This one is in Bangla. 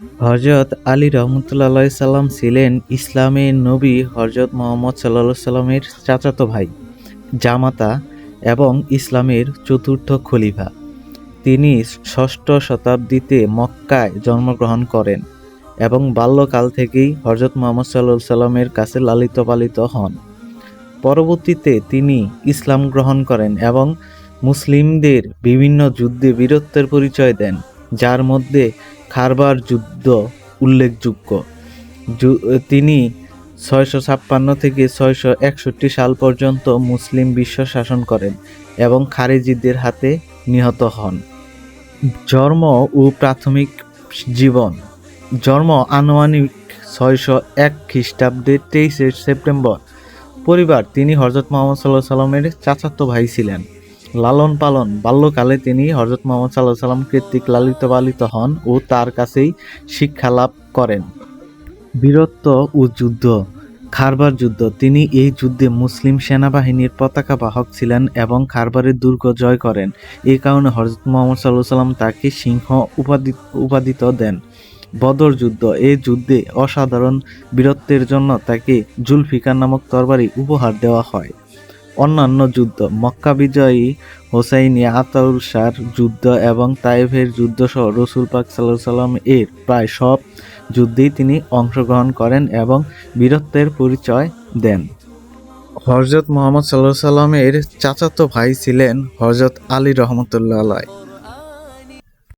হজরত আলী রহমতুল্লাহ সাল্লাম ছিলেন ইসলামের নবী হজরত মোহাম্মদ সাল্লাহ সাল্লামের চাচাতো ভাই, জামাতা এবং ইসলামের চতুর্থ খলিফা। তিনি ষষ্ঠ শতাব্দীতে মক্কায় জন্মগ্রহণ করেন এবং বাল্যকাল থেকেই হজরত মোহাম্মদ সাল্লাহ সাল্লামের কাছে লালিত পালিত হন। পরবর্তীতে তিনি ইসলাম গ্রহণ করেন এবং মুসলিমদের বিভিন্ন যুদ্ধে বীরত্বের পরিচয় দেন, যার মধ্যে খারবার যুদ্ধ উল্লেখযোগ্য। তিনি ছয়শো ছাপ্পান্ন থেকে ছয়শো একষট্টি সাল পর্যন্ত মুসলিম বিশ্ব শাসন করেন এবং খারেজিদের হাতে নিহত হন। জন্ম ও প্রাথমিক জীবন। জন্ম আনুমানিক ছয়শো এক খ্রিস্টাব্দে তেইশে সেপ্টেম্বর। পরিবার, তিনি হজরত মোহাম্মদ সাল্লাহ সাল্লামের চাচাতো ভাই ছিলেন। লালন পালন বাল্যকালে তিনি হজরত মোহাম্মদ সাল্লাহ সাল্লাম কর্তৃক লালিত পালিত হন ও তার কাছেই শিক্ষা লাভ করেন। বীরত্ব ও যুদ্ধ, খারবার যুদ্ধ। তিনি এই যুদ্ধে মুসলিম সেনাবাহিনীর পতাকা বাহক ছিলেন এবং খারবারের দুর্গ জয় করেন। এই কারণে হজরত মোহাম্মদ সাল্লাহ সাল্লাম তাকে সিংহ উপাধি, উপাধিত দেন। বদর যুদ্ধ এই যুদ্ধে অসাধারণ বীরত্বের জন্য তাকে জুলফিকার নামক তরবারি উপহার দেওয়া হয়। অন্যান্য যুদ্ধ। মক্কা বিজয়ী হোসাইনি আতাউল শাহর যুদ্ধ এবং তাইফের যুদ্ধ সহ রসুল পাক সাল্লাহ সাল্লাম এর প্রায় সব যুদ্ধেই তিনি অংশগ্রহণ করেন এবং বীরত্বের পরিচয় দেন। হজরত মোহাম্মদ সাল্লাহ সাল্লামের চাচাতো ভাই ছিলেন হজরত আলী রহমতুল্লাহ আলাই